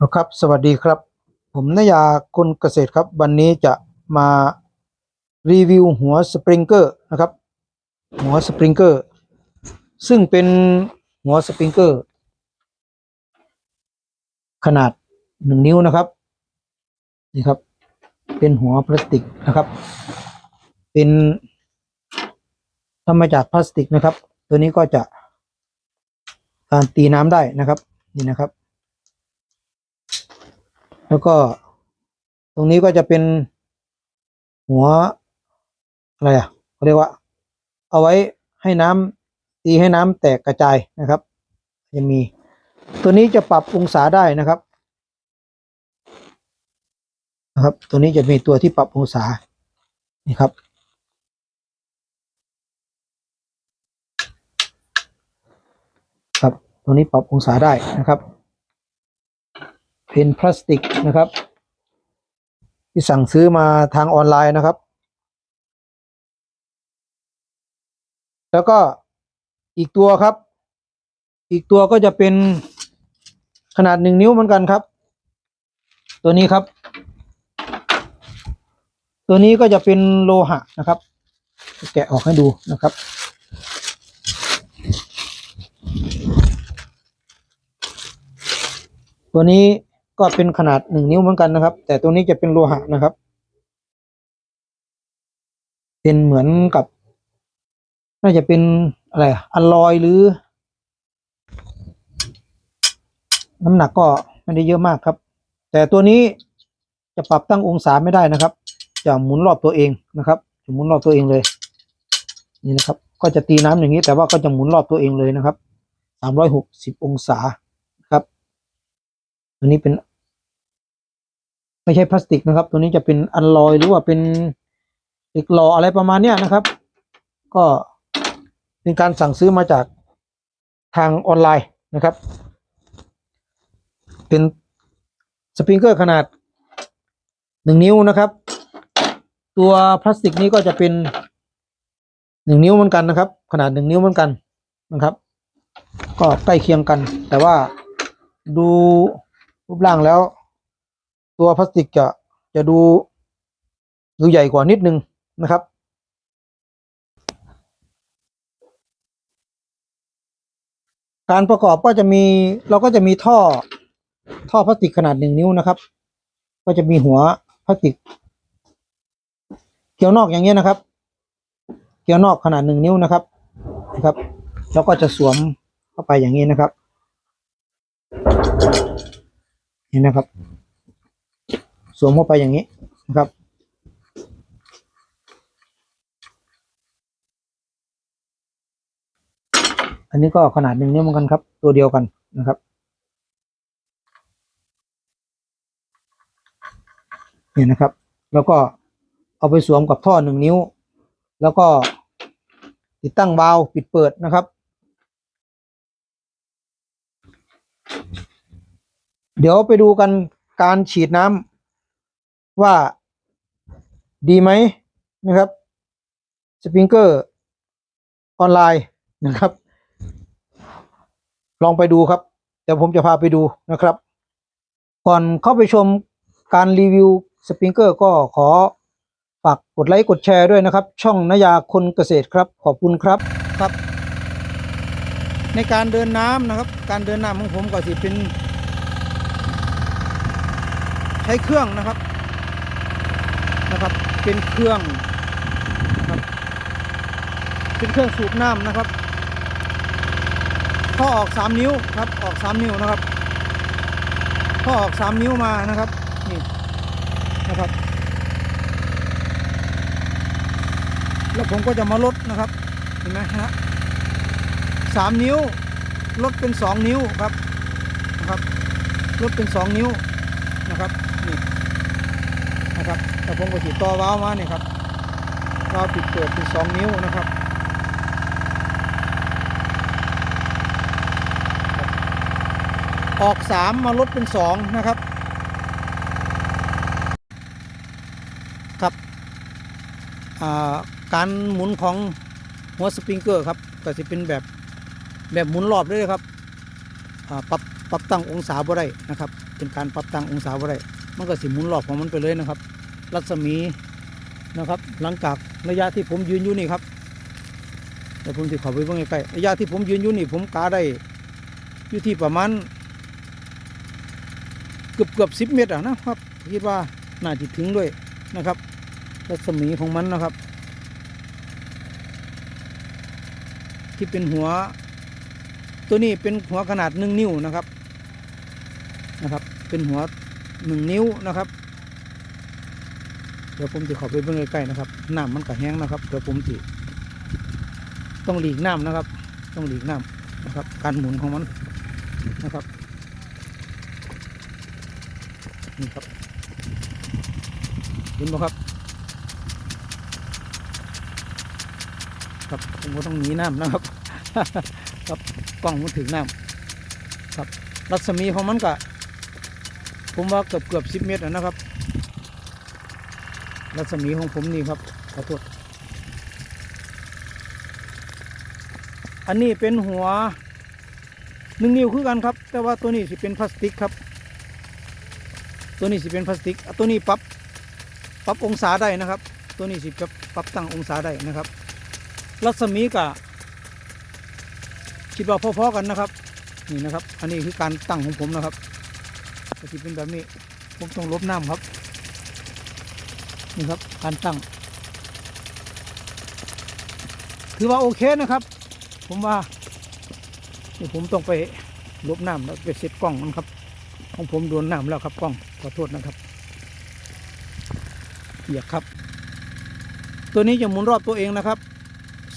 ครับ สวัสดีครับ ผมนายาคนเกษตรครับ วันนี้จะมารีวิวหัวสปริงเกอร์นะครับ หัวสปริงเกอร์ ซึ่งเป็นหัวสปริงเกอร์ ขนาดหนึ่งนิ้วนะครับ นี่ครับ เป็นหัวพลาสติกนะครับ เป็นทำมาจากพลาสติกนะครับ ตัวนี้ก็จะการตีน้ำได้นะครับ นี่นะครับ แล้วก็ตรงนี้ก็จะเป็นหัวอะไรอะเขาเรียกว่า เอาไว้ให้น้ำตีให้น้ำแตกกระจายนะครับจะมี ตัวนี้จะปรับองศาได้นะครับนะครับ ตัวนี้จะมีตัวที่ปรับองศานี่ครับ ครับ ตัวนี้ปรับองศาได้นะครับ เป็นพลาสติกนะครับ ที่สั่งซื้อมาทางออนไลน์นะครับ แล้วก็อีกตัวครับ อีกตัวก็จะเป็นขนาดหนึ่งนิ้วเหมือนกันครับ ตัวนี้ครับ ตัวนี้ก็จะเป็นโลหะนะครับ แกะออกให้ดูนะครับตัวนี้ ก็เป็นขนาดหนึ่งนิ้วเหมือนกันนะครับ แต่ตัวนี้จะเป็นโลหะนะครับ เป็นเหมือนกับ น่าจะเป็นอะไรอะอลลอยหรือ น้ำหนักก็ไม่ได้เยอะมากครับ แต่ตัวนี้จะปรับตั้งองศาไม่ได้นะครับ จะหมุนรอบตัวเองนะครับจะหมุนรอบตัวเองเลย นี่นะครับ ก็จะตีน้ำอย่างนี้ แต่ว่าก็จะหมุนรอบตัวเองเลยนะครับสามร้อยหกสิบองศาครับ ตัวนี้เป็น ไม่ใช่พลาสติกนะครับ ตัวนี้จะเป็นอัลลอยหรือว่าเป็นเหล็กหล่ออะไรประมาณเนี้ยนะครับ ก็เป็นการสั่งซื้อมาจากทางออนไลน์นะครับ เป็นสปริงเกอร์ขนาดหนึ่งนิ้วนะครับ ตัวพลาสติกนี้ก็จะเป็นหนึ่งนิ้วเหมือนกันนะครับ ขนาดหนึ่งนิ้วเหมือนกันนะครับ ก็ใกล้เคียงกัน แต่ว่าดูรูปร่างแล้ว ตัวพลาสติกจะจะดูดูใหญ่กว่านิดนึงนะครับ การประกอบก็จะมีเราก็จะมีท่อท่อพลาสติกขนาดหนึ่งนิ้วนะครับ ก็จะมีหัวพลาสติก เกลียวนอกอย่างเงี้ยนะครับ เกลียวนอกขนาดหนึ่งนิ้วนะครับนะครับ แล้วก็จะสวมเข้าไปอย่างนี้นะครับนี่นะครับ สวมเข้าไปอย่างนี้นะครับ อันนี้ก็ขนาดหนึ่งนิ้วเหมือนกันครับ ตัวเดียวกันนะครับ เนี่ยนะครับ แล้วก็เอาไปสวมกับท่อหนึ่งนิ้ว แล้วก็ติดตั้งวาล์วปิดเปิดนะครับ เดี๋ยวไปดูกันการฉีดน้ำ ว่าดีไหมนะครับสปริงเกอร์ออนไลน์นะครับ ลองไปดูครับ เดี๋ยวผมจะพาไปดูนะครับ ก่อนเข้าไปชมการรีวิวสปริงเกอร์ก็ขอฝากกดไลค์กดแชร์ด้วยนะครับ ช่องนายาคนเกษตรครับ ขอบคุณครับครับ ในการเดินน้ำนะครับ การเดินน้ำของผมก็สิเป็น ใช้เครื่องนะครับ นะครับ เป็นเครื่องนะครับเป็นเครื่องสูบน้ำนะครับท่อออกสามนิ้วครับออกสามนิ้วนะครับท่อออกสามนิ้วมานะครับนี่นะครับแล้วผมก็จะมาลดนะครับเห็นไหมฮะสามนิ้วลดเป็นสองนิ้วครับนะครับลดเป็นสองนิ้วนะครับนี่นะครับ แล้วผมก็ติดต่อว้าวมาเนี่ยครับวาวปิดเปิดเป็นสองนิ้วนะครับออกสามมาลดเป็นสองนะครับ ครับาการหมุนของหัวสปริงเกอร์ครับก็จะเป็นแบบแบบหมุนรอบด้วยครับปรับปรับตั้งองศาบ่ได้นะครับ เป็นการปรับตั้งองศาบ่ได้มันก็สิหมุนรอบของมันไปเลยนะครับ รัศมีนะครับ หลังจากระยะที่ผมยืนอยู่นี่ครับเดี๋ยวผมจะขอไปเบิ่งใกล้ระยะที่ผมยืนอยู่นี่ ผมกาได้อยู่ที่ประมาณเกือบเกือบสิบเมตรอะนะครับคิดว่าน่าจะถึงด้วยนะครับ รัศมีของมันนะครับ ที่เป็นหัว ตัวนี้เป็นหัวขนาดหนึ่งนิ้วนะครับนะครับ เป็นหัวหนึ่งนิ้วนะครับ เดี๋ยวผมจะขอไปเบิ่งใกล้ๆนะครับน้ำมันก็แห้งนะครับเดี๋ยวผมจะต้องหลีกน้ำนะครับ ต้องหลีกน้ำนะครับ การหมุนของมันนะครับนี่ครับเห็นไหมครับ ครับผมก็ต้องหนีน้ำนะครับ ครับกล้องมันถึงน้ำครับ รัศมีของมันก็ผมว่าเกือบเกือบสิบเมตรนะครับ รัศมีของผมนี่ครับขอโทษอันนี้เป็นหัวหนึ่งนิ้วคือกันครับ แต่ว่าตัวนี้สิเป็นพลาสติกครับ ตัวนี้สิเป็นพลาสติกตัวนี้ปรับปรับองศาได้นะครับ ตัวนี้สิปรับปรับตั้งองศาได้นะครับ รัศมีกะคิดว่าพอๆกันนะครับนี่นะครับ อันนี้คือการตั้งของผมนะครับจะเป็นแบบนี้ผมต้องลบน้ำครับ นี่ครับการตั้ง ถือว่าโอเคนะครับ ผมว่าเดี๋ยวผมต้องไปลบน้ำแล้วไปเซ็ตกล้องมันครับ ของผมโดนน้ำแล้วครับกล้องขอโทษนะครับเปียกครับ ตัวนี้จะหมุนรอบตัวเองนะครับ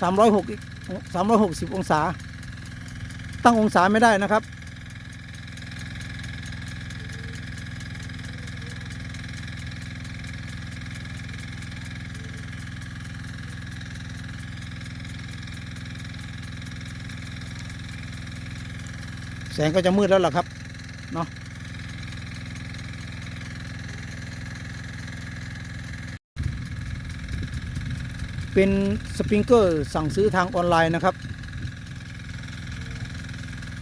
สามร้อยหกสามร้อยหกสิบองศา ตั้งองศาไม่ได้นะครับ แสงก็จะมืดแล้วล่ะครับเนาะเป็นสปริงเกอร์สั่งซื้อทางออนไลน์นะครับ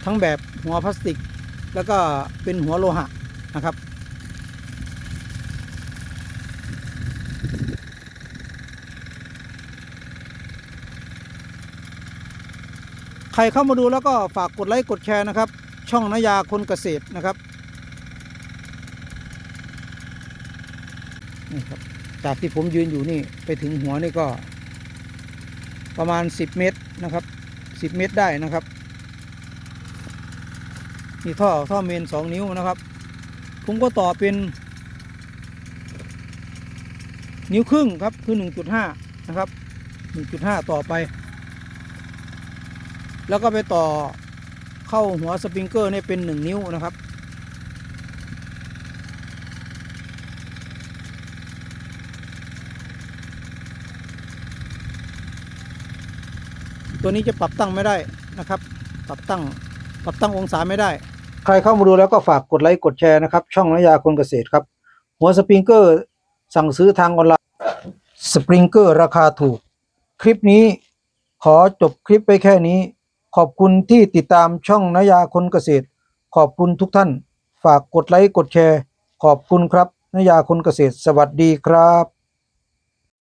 ทั้งแบบหัวพลาสติก แล้วก็เป็นหัวโลหะนะครับ ใครเข้ามาดูแล้วก็ฝากกดไลค์กดแชร์นะครับ ช่องนายาคนเกษตรนะครับนี่ครับจากที่ผมยืนอยู่นี่ไปถึงหัวนี่ก็ ประมาณ 10 เมตรนะครับ 10 เมตรได้นะครับนี่ท่อท่อเมน 2 นิ้วนะครับ ผมก็ต่อเป็น นิ้วครึ่งครับคือ 1.5 นะครับ 1.5 ต่อไป แล้วก็ไปต่อ เข้าหัวสปริงเกอร์เนี่ยเป็น 1 นิ้วนะครับ ตัวนี้จะปรับตั้งไม่ได้นะครับ ปรับตั้งปรับตั้งองศาไม่ได้ ใครเข้ามาดูแล้วก็ฝากกดไลค์กดแชร์นะครับ ช่องนายาคนเกษตรครับ หัวสปริงเกอร์สั่งซื้อทางออนไลน์สปริงเกอร์ราคาถูก คลิปนี้ขอจบคลิปไปแค่นี้ ขอบคุณที่ติดตามช่องนายาคนเกษตร ขอบคุณทุกท่าน ฝากกดไลค์กดแชร์ ขอบคุณครับนายาคนเกษตร สวัสดีครับ